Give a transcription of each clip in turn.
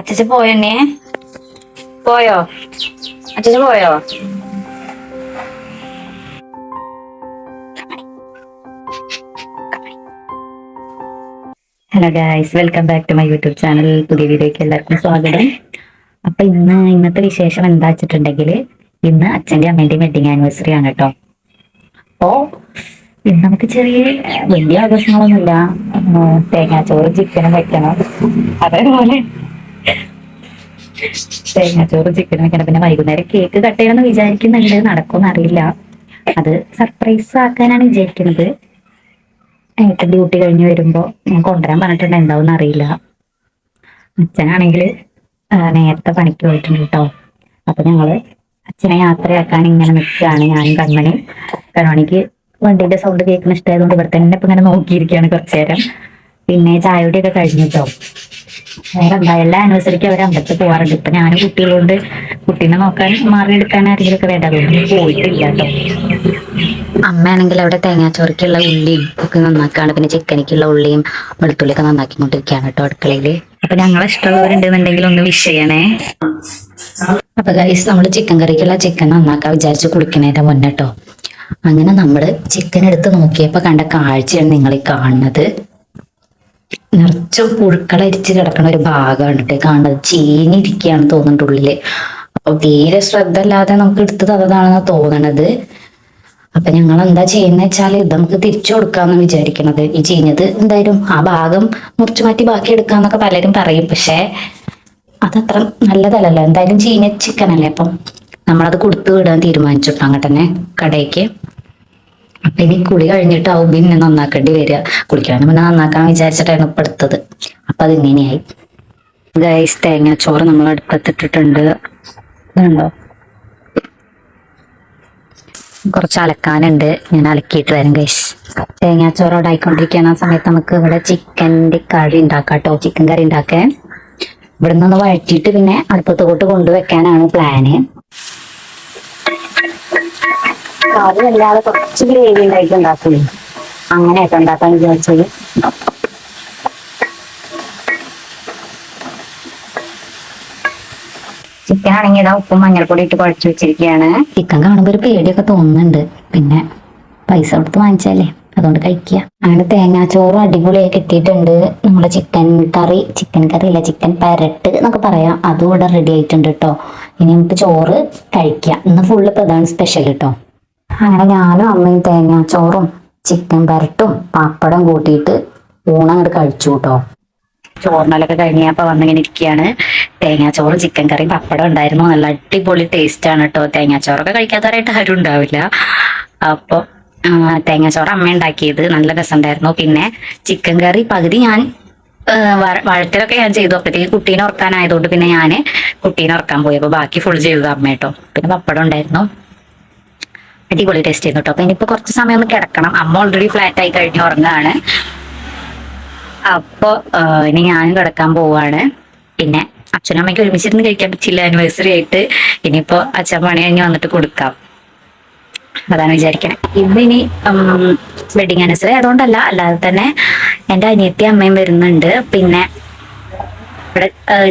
അച്ഛച്ച പോയെന്നെ പോയോ അച്ഛച്ച പോയോ hello guys welcome back to my YouTube channel പുതിയ വീഡിയോയ്ക്ക് എല്ലാവർക്കും സ്വാഗതം അപ്പൊ ഇന്ന് ഇന്നത്തെ വിശേഷം എന്താ വെച്ചിട്ടുണ്ടെങ്കിൽ ഇന്ന് അച്ഛന്റെ അമ്മേന്റെയും വെഡിങ് ആനിവേഴ്സറി ആണ് കേട്ടോ. അപ്പോ ഇന്ന് നമുക്ക് ചെറിയ വലിയ ആഘോഷങ്ങളൊന്നുമില്ല. തേങ്ങാ തേങ്ങാച്ചോറ് ചിക്കനും വെക്കണം. അതേപോലെ തേങ്ങാച്ചോറ് ചിക്കനും വെക്കണം. പിന്നെ വൈകുന്നേരം കേക്ക് കട്ട് ചെയ്യണമെന്ന് വിചാരിക്കുന്നുണ്ട്. നടക്കുമെന്ന് അറിയില്ല. അത് സർപ്രൈസ് ആക്കാനാണ് വിചാരിക്കുന്നത്. ഏട്ടൻ ഡ്യൂട്ടി കഴിഞ്ഞ് വരുമ്പോ ഞാൻ കൊണ്ടുവരാൻ പറഞ്ഞിട്ടുണ്ട് എന്താവും അറിയില്ല. അച്ഛനാണെങ്കിൽ നേരത്തെ പണിക്ക് പോയിട്ടുണ്ട് കേട്ടോ അപ്പൊ ഞങ്ങൾ അച്ഛനെ യാത്രയാക്കാൻ ഇങ്ങനെ നിൽക്കുകയാണ് ഞാനും കൺമണി കൺമണിക്ക് വണ്ടിന്റെ സൗണ്ട് കേൾക്കുന്ന ഇഷ്ടമായതുകൊണ്ട് ഇവിടെ തന്നെ ഇപ്പൊ ഇങ്ങനെ നോക്കിയിരിക്കുകയാണ് കുറച്ചു നേരം. പിന്നെ ചായയുടെയൊക്കെ കഴിഞ്ഞു കേട്ടോ വേറെ എന്താ എല്ലാ ആനിവേഴ്സറിക്കും അവർ അമ്പലത്തിൽ പോവാറുണ്ട്. ഇപ്പൊ ഞാനും കുട്ടികളുണ്ട് കുട്ടീനെ നോക്കാൻ മാറിയെടുക്കാൻ ആരെങ്കിലും ഒക്കെ വേണ്ട? അതുകൊണ്ട് പോയിട്ടില്ല കേട്ടോ അമ്മയാണെങ്കിൽ അവിടെ തേങ്ങാച്ചോറിക്കുള്ള ഉള്ളിയും ഒക്കെ നന്നാക്കാണ്. പിന്നെ ചിക്കനിക്കുള്ള ഉള്ളിയും വെളുത്തുള്ളിയൊക്കെ നന്നാക്കിക്കൊണ്ടിരിക്കുകയാണ് കേട്ടോ അടുക്കളയിൽ. അപ്പൊ ഞങ്ങളെ ഇഷ്ടമുള്ളവരുണ്ടെന്നുണ്ടെങ്കിൽ ഒന്ന് വിഷ് ചെയ്യണേ. അപ്പൊ ഗൈസ് നമ്മൾ ചിക്കൻ കറിക്കുള്ള ചിക്കൻ നന്നാക്കാൻ വിചാരിച്ച് കുളിക്കണേന്റെ മുന്നേ കേട്ടോ അങ്ങനെ നമ്മൾ ചിക്കൻ എടുത്ത് നോക്കിയപ്പോ കണ്ട കാഴ്ചയാണ് നിങ്ങൾ ഈ കാണുന്നത്. നിറച്ചും പുഴുക്കളരിച്ച് കിടക്കുന്ന ഒരു ഭാഗമാണ് കേട്ടോ കാണുന്നത്. ചീഞ്ഞിരിക്കുകയാണ് തോന്നുന്നുണ്ട് ഉള്ളിൽ. അപ്പൊ തീരെ ശ്രദ്ധ അല്ലാതെ നമുക്ക് എടുത്ത് തന്നതാണെന്ന് തോന്നണത്. അപ്പൊ ഞങ്ങൾ എന്താ ചെയ്യുന്ന വെച്ചാൽ ഇത് നമുക്ക് തിരിച്ചു കൊടുക്കാന്ന് വിചാരിക്കണത്. ഈ ചീഞ്ഞത് എന്തായാലും ആ ഭാഗം മുറിച്ചു മാറ്റി ബാക്കി എടുക്കാന്നൊക്കെ പലരും പറയും. പക്ഷേ അതത്ര നല്ലതല്ലല്ലോ. എന്തായാലും ചീഞ്ഞ ചിക്കൻ അല്ലേ? അപ്പം നമ്മളത് കൊടുത്തു വിടാൻ തീരുമാനിച്ചിട്ടു അങ്ങനെ തന്നെ കടയ്ക്ക് അപ്പൊ ഇനി കുളി കഴിഞ്ഞിട്ടാവും പിന്നെ നന്നാക്കേണ്ടി വരിക. കുളിക്കാൻ പിന്നെ നന്നാക്കാൻ വിചാരിച്ചിട്ടാണ് ഇപ്പൊ എടുത്തത്. അപ്പൊ അത് ഇങ്ങനെയായി ഗൈസ് തേങ്ങാച്ചോറ് നമ്മൾ അടുപ്പത്തിട്ടിട്ടുണ്ട് ഇതുണ്ടോ? കുറച്ച് അലക്കാനുണ്ട്. ഞാൻ അലക്കിയിട്ട് വരും ഗൈസ് തേങ്ങാച്ചോറോട് ആ സമയത്ത് നമുക്ക് ഇവിടെ ചിക്കന്റെ കറി ഉണ്ടാക്കാം കേട്ടോ ചിക്കൻ കറി ഉണ്ടാക്കാൻ. ഇവിടെ നിന്ന് വഴറ്റിയിട്ട് പിന്നെ അടുപ്പത്തോട്ട് കൊണ്ടുവെക്കാനാണ് പ്ലാന് കറി അല്ലാതെ കുറച്ച് ഗ്രേവി ഉണ്ടായിട്ട് ഉണ്ടാക്കുള്ളൂ അങ്ങനെയൊക്കെ ഉണ്ടാക്കാൻ വിചാരിച്ചത്. ചിക്കൻ ആണെങ്കിൽ ഇതാ ഉപ്പും മഞ്ഞൾപ്പൊടി ഇട്ട് കുഴച്ചു വെച്ചിരിക്കുകയാണ്. ചിക്കൻ കാണുമ്പോൾ ഒരു പേടിയൊക്കെ തോന്നുന്നുണ്ട്. പിന്നെ പൈസ കൊടുത്ത് വാങ്ങിച്ചാലേ അതുകൊണ്ട് കഴിക്കുക. അങ്ങനെ തേങ്ങാച്ചോറും അടിപൊളിയായി കിട്ടിയിട്ടുണ്ട്. നമ്മുടെ ചിക്കൻ കറി ചിക്കൻ കറി അല്ല ചിക്കൻ പരട്ട് എന്നൊക്കെ പറയാം. അതും ഇവിടെ റെഡി ആയിട്ടുണ്ട് കേട്ടോ. ഇനി നമുക്ക് ചോറ് കഴിക്കുക ഇന്ന് ഫുള്ള് പ്രധാന സ്പെഷ്യൽ കേട്ടോ. അങ്ങനെ ഞാനും അമ്മയും തേങ്ങാച്ചോറും ചിക്കൻ പരട്ടും പപ്പടം കൂട്ടിയിട്ട് ഊണങ്ങോട്ട് കഴിച്ചു കേട്ടോ. ചോറിനലൊക്കെ കഴിഞ്ഞപ്പോ വന്നിങ്ങനെ ഇരിക്കുകയാണ് തേങ്ങാച്ചോറും ചിക്കൻ കറിയും പപ്പടം ഉണ്ടായിരുന്നു. നല്ല അടിപൊളി ടേസ്റ്റ് ആണ് കേട്ടോ തേങ്ങാച്ചോറൊക്കെ കഴിക്കാത്തവരായിട്ട് ആരും ഉണ്ടാവില്ല. അപ്പൊ ആ, തേങ്ങാച്ചോറ് അമ്മ ഉണ്ടാക്കിയത്. നല്ല രസമുണ്ടായിരുന്നു. പിന്നെ ചിക്കൻ കറി പകുതി ഞാൻ വഴത്തിലൊക്കെ ഞാൻ ചെയ്തു. അപ്പോഴത്തേക്ക് കുട്ടീനെ ഉറക്കാനായതുകൊണ്ട് പിന്നെ ഞാൻ കുട്ടീനെ ഉറക്കാൻ പോയി അപ്പൊ ബാക്കി ഫുൾ ചെയ്തു അമ്മ കേട്ടോ പിന്നെ പപ്പടം ഉണ്ടായിരുന്നു. അടിപൊളി ടേസ്റ്റ് ചെയ്യുന്നു കേട്ടോ അപ്പൊ ഇനിയിപ്പോ കുറച്ച് സമയം ഒന്ന് കിടക്കണം. അമ്മ ഓൾറെഡി ഫ്ലാറ്റ് ആയി കഴിഞ്ഞ് ഉറങ്ങാണ് അപ്പൊ ഇനി ഞാനും കിടക്കാൻ പോവാണ്. പിന്നെ അച്ഛനും അമ്മയ്ക്ക് ഒരുമിച്ചിരുന്ന് കഴിക്കാൻ പറ്റില്ല ആനിവേഴ്സറി ആയിട്ട്. ഇനിയിപ്പോ അച്ഛൻ പണി കഴിഞ്ഞ് വന്നിട്ട് കൊടുക്കാം. അതാണ് വിചാരിക്കണേ. ഇന്ന് ഇനി വെഡിങ് ആനിവേഴ്സറി അതുകൊണ്ടല്ല അല്ലാതെ തന്നെ എന്റെ അനിയത്തി അമ്മയും വരുന്നുണ്ട്. പിന്നെ ഇവിടെ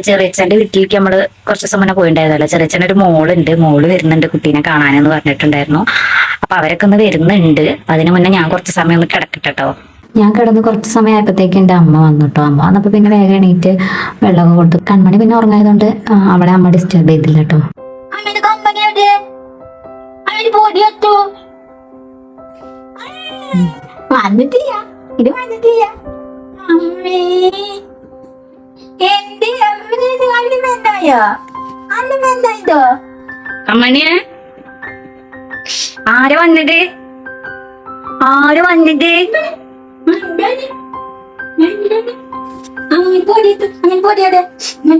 ചെറിയച്ഛന്റെ വീട്ടിലേക്ക് നമ്മൾ കുറച്ച് ദിവസം മുന്നേ പോയിണ്ടായിരുന്നല്ലോ. ചെറിയച്ഛന്റെ ഒരു മോളുണ്ട്. മോൾ വരുന്നുണ്ട് കുട്ടീനെ കാണാനെന്ന് പറഞ്ഞിട്ടുണ്ടായിരുന്നു. അപ്പൊ അവരൊക്കെ ഒന്ന് വരുന്നുണ്ട്. അതിനു മുന്നേ ഞാൻ കുറച്ച് സമയം ഒന്ന് കിടക്കട്ടെ കേട്ടോ ഞാൻ കിടന്ന് കുറച്ച് സമയമായപ്പോഴത്തേക്ക് എന്റെ അമ്മ വന്നിട്ടോ അമ്മ വന്നപ്പോൾ പിന്നെ വേഗം എണീറ്റ് വെള്ളമൊക്കെ കൊടുത്തു. കൺമണി പിന്നെ ഉറങ്ങായതുകൊണ്ട് അവിടെ അമ്മ ഡിസ്റ്റർബ് ചെയ്തില്ല കേട്ടോ വന്നിട്ട് വന്നിട്ടില്ല. ഇത് വന്നിട്ടില്ല. അമ്മേ. എന്റെ അമ്മണിയെ ആര് വന്നിട്ട് ആര്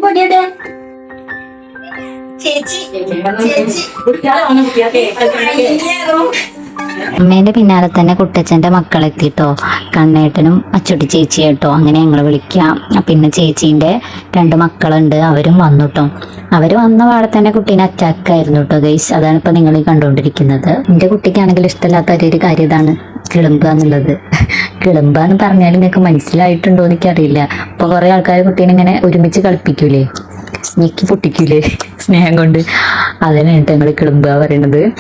പൊടിയടെ ചേച്ചി ചേച്ചി. ഭയങ്കരം അമ്മേന്റെ പിന്നാലെ തന്നെ കുട്ടച്ഛന്റെ മക്കളെത്തിട്ടോ കണ്ണേട്ടനും അച്ചുട്ടി ചേച്ചി കേട്ടോ അങ്ങനെ ഞങ്ങൾ വിളിക്കാം. പിന്നെ ചേച്ചീന്റെ രണ്ട് മക്കളുണ്ട്. അവരും വന്നു കേട്ടോ അവർ വന്ന പാടെ തന്നെ കുട്ടീനെ അറ്റാക്ക് ആയിരുന്നു കേട്ടോ ഗൈസ് അതാണ് ഇപ്പൊ നിങ്ങൾ കണ്ടുകൊണ്ടിരിക്കുന്നത് എന്റെ കുട്ടിക്കാണെങ്കിൽ ഇഷ്ടമില്ലാത്ത ഒരു കാര്യം ഇതാണ്. കിളുമ്പ എന്നുള്ളത്. കിളുമ്പ എന്ന് പറഞ്ഞാൽ നിങ്ങൾക്ക് മനസ്സിലായിട്ടുണ്ടോ എനിക്കറിയില്ല. അപ്പൊ കുറെ ആൾക്കാർ കുട്ടീനെ ഇങ്ങനെ ഒരുമിച്ച് കളിപ്പിക്കൂലേ? ഞെക്കി പൊട്ടിക്കൂലേ? സ്നേഹം കൊണ്ട്. അതിനായിട്ട് ഞങ്ങൾ കിളമ്പ പറയണത്.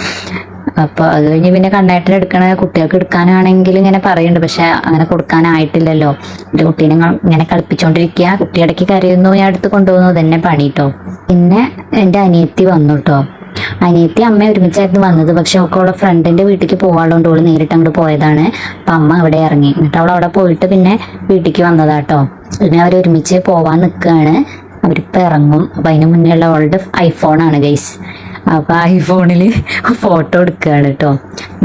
അപ്പൊ അത് കഴിഞ്ഞ് പിന്നെ കണ്ടായിട്ട് എടുക്കണ കുട്ടികൾക്ക് എടുക്കാനാണെങ്കിൽ ഇങ്ങനെ പറയുന്നുണ്ട് പക്ഷെ അങ്ങനെ കൊടുക്കാനായിട്ടില്ലല്ലോ. എന്റെ കുട്ടീനെ ഇങ്ങ- ഇങ്ങനെ കളിപ്പിച്ചോണ്ടിരിക്കുക കുട്ടി കരയുന്നു. ഞാൻ അടുത്ത് കൊണ്ടുപോകുന്നു. തന്നെ പണി കേട്ടോ പിന്നെ എന്റെ അനിയത്തി വന്നു കേട്ടോ അനിയത്തി അമ്മ ഒരുമിച്ചായിരുന്നു വന്നത്. പക്ഷെ അവൾക്ക് അവളെ ഫ്രണ്ടിന്റെ വീട്ടിലേക്ക് പോകാനുള്ളതുകൊണ്ട് അവൾ നേരിട്ട് അങ്ങോട്ട് പോയതാണ്. അപ്പൊ അമ്മ അവിടെ ഇറങ്ങി. എന്നിട്ട് അവൾ അവിടെ പോയിട്ട് പിന്നെ വീട്ടിലേക്ക് വന്നതാട്ടോ. പിന്നെ അവർ ഒരുമിച്ച് പോവാൻ നിൽക്കുകയാണ് അവരിപ്പോൾ ഇറങ്ങും. അപ്പം അതിന് മുന്നേ ഉള്ള അവളുടെ ഐഫോണാണ് ഗൈസ് അപ്പോൾ ഐഫോണിൽ ഫോട്ടോ എടുക്കുകയാണ് കേട്ടോ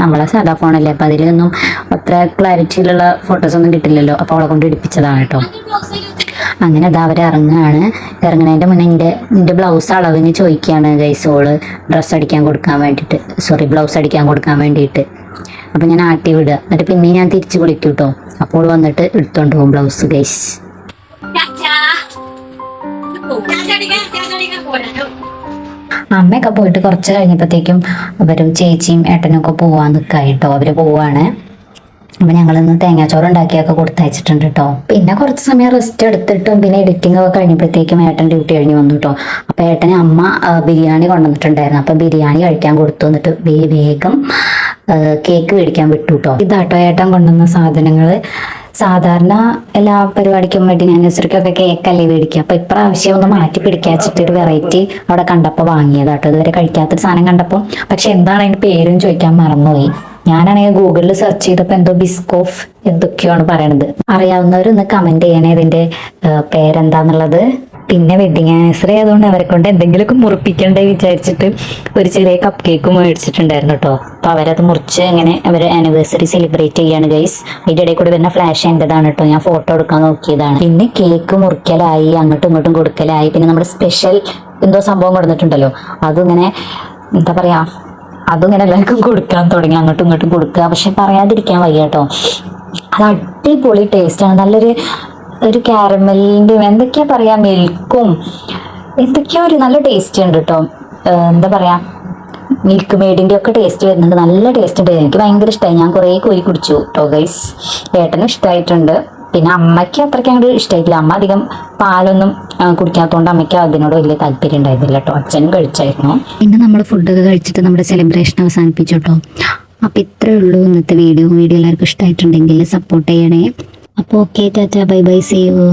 നമ്മളെ സാധാ ഫോണല്ലേ അപ്പം അതിലൊന്നും അത്ര ക്ലാരിറ്റിയിലുള്ള ഫോട്ടോസ് ഒന്നും കിട്ടില്ലല്ലോ. അപ്പോൾ അവളെ കൊണ്ട് എടുപ്പിച്ചതാണ് കേട്ടോ അങ്ങനെ അതാ അവർ ഇറങ്ങുകയാണ് ഇറങ്ങണതിന്റെ മുന്നേ എന്റെ എന്റെ ബ്ലൗസ് അളവിന് ചോദിക്കുകയാണ് ഗൈസ് ഓൾ. ഡ്രസ്സ് അടിക്കാൻ കൊടുക്കാൻ വേണ്ടിയിട്ട്. സോറി ബ്ലൗസ് അടിക്കാൻ കൊടുക്കാൻ വേണ്ടിയിട്ട്. അപ്പം ഞാൻ ആട്ടി വിടുക. എന്നിട്ട് പിന്നെ ഞാൻ തിരിച്ച് വിളിക്കും കേട്ടോ അപ്പോൾ വന്നിട്ട് എടുത്തോണ്ട് പോകും ബ്ലൗസ് ഗൈസ് അമ്മയൊക്കെ പോയിട്ട് കുറച്ച് കഴിഞ്ഞപ്പോഴത്തേക്കും അവരും ചേച്ചിയും ഏട്ടനൊക്കെ പോവാൻ നിൽക്കായിട്ടോ അവർ പോവാണ്. അപ്പൊ ഞങ്ങളിന്ന് തേങ്ങാച്ചോറ് ഉണ്ടാക്കിയൊക്കെ കൊടുത്തയച്ചിട്ടുണ്ട് കേട്ടോ പിന്നെ കുറച്ച് സമയം റെസ്റ്റ് എടുത്തിട്ടും പിന്നെ എഡിറ്റിംഗ് ഒക്കെ കഴിഞ്ഞപ്പോഴത്തേക്കും ഏട്ടൻ ഡ്യൂട്ടി കഴിഞ്ഞ് വന്നു കേട്ടോ അപ്പം ഏട്ടന് അമ്മ ബിരിയാണി കൊണ്ടുവന്നിട്ടുണ്ടായിരുന്നു. അപ്പം ബിരിയാണി കഴിക്കാൻ കൊടുത്തു എന്നിട്ട് വേഗം കേക്ക് മേടിക്കാൻ വിട്ടു കേട്ടോ ഇതാട്ടോ ഏട്ടൻ കൊണ്ടുവന്ന സാധനങ്ങൾ സാധാരണ എല്ലാ പരിപാടിക്കും വേണ്ടി ഞാൻ ആനിവേഴ്സറിക്കൊക്കെ കേക്കല്ലേ മേടിക്കുക. അപ്പോൾ ഇപ്രാവശ്യം ഒന്ന് മാറ്റി പിടിക്കാച്ചിട്ട് ഒരു വെറൈറ്റി അവിടെ കണ്ടപ്പോൾ വാങ്ങിയതാട്ടോ ഇതുവരെ കഴിക്കാത്തൊരു സാധനം കണ്ടപ്പോൾ പക്ഷെ എന്താണ് അതിന്റെ പേരും ചോദിക്കാൻ മറന്നുപോയി. ഞാനാണെങ്കിൽ ഗൂഗിളിൽ സെർച്ച് ചെയ്തപ്പോൾ എന്തോ ബിസ്കോഫ് എന്തൊക്കെയാണ് പറയണത്. അറിയാവുന്നവരൊന്ന് കമന്റ് ചെയ്യണേ ഇതിന്റെ ഏഹ്, പേരെന്താന്നുള്ളത്. പിന്നെ വെഡിങ് ആനിവേഴ്സറി ആയതുകൊണ്ട് അവരെ കൊണ്ട് എന്തെങ്കിലുമൊക്കെ മുറിപ്പിക്കണ്ടേ വിചാരിച്ചിട്ട് ഒരു ചെറിയ കപ്പ് കേക്ക് മേടിച്ചിട്ടുണ്ടായിരുന്നു കേട്ടോ അപ്പൊ അവരത് മുറിച്ച് ഇങ്ങനെ അവർ ആനിവേഴ്സറി സെലിബ്രേറ്റ് ചെയ്യാണ് ഗൈസ് അതിന്റെ ഇടയിൽ കൂടി വരുന്ന ഫ്ലാഷ് എന്റെതാണ് കേട്ടോ ഞാൻ ഫോട്ടോ എടുക്കാൻ നോക്കിയതാണ്. പിന്നെ കേക്ക് മുറിക്കലായി അങ്ങോട്ടും ഇങ്ങോട്ടും കൊടുക്കലായി. പിന്നെ നമ്മുടെ സ്പെഷ്യൽ എന്തോ സംഭവം കൊടുത്തിട്ടുണ്ടല്ലോ അതിങ്ങനെ എന്താ പറയാ അതും ഇങ്ങനെ എല്ലാവർക്കും കൊടുക്കാൻ തുടങ്ങി. അങ്ങോട്ടും ഇങ്ങോട്ടും കൊടുക്കുക. പക്ഷെ പറയാതിരിക്കാൻ വയ്യ കേട്ടോ. അത് അടിപൊളി ടേസ്റ്റാണ് നല്ലൊരു ഒരു കാരമലിന്റെ എന്തൊക്കെയാ പറയാ? മിൽക്കും എന്തൊക്കെയോ ഒരു നല്ല ടേസ്റ്റ് ഉണ്ട് കേട്ടോ. എന്താ പറയാ? മിൽക്ക് മെയ്ഡിന്റെ ഒക്കെ ടേസ്റ്റ് വരുന്നുണ്ട്. നല്ല ടേസ്റ്റ് ഉണ്ട്. എനിക്ക് ഭയങ്കര ഇഷ്ടമായി ഞാൻ കുറേ കോരി കുടിച്ചു കേട്ടോ ഗൈസ് ഏട്ടനും ഇഷ്ടമായിട്ടുണ്ട് പിന്നെ അമ്മയ്ക്ക് അത്രയ്ക്ക് അങ്ങോട്ട് ഇഷ്ടമായിട്ടില്ല അമ്മ അധികം പാലൊന്നും കുടിക്കാത്തതുകൊണ്ട് അമ്മയ്ക്ക് അതിനോട് വലിയ താല്പര്യം ഉണ്ടായിരുന്നില്ല കേട്ടോ. അച്ഛനും കഴിച്ചായിരുന്നു. പിന്നെ നമ്മൾ ഫുഡൊക്കെ കഴിച്ചിട്ട് നമ്മുടെ സെലിബ്രേഷൻ അവസാനിപ്പിച്ചു കേട്ടോ. അപ്പോൾ ഇത്രേ ഉള്ളൂ ഇന്നത്തെ വീഡിയോ വീഡിയോ എല്ലാവർക്കും ഇഷ്ടമായിട്ടുണ്ടെങ്കിൽ സപ്പോർട്ട് ചെയ്യണേ. അപ്പോൾ okay tata. Bye bye save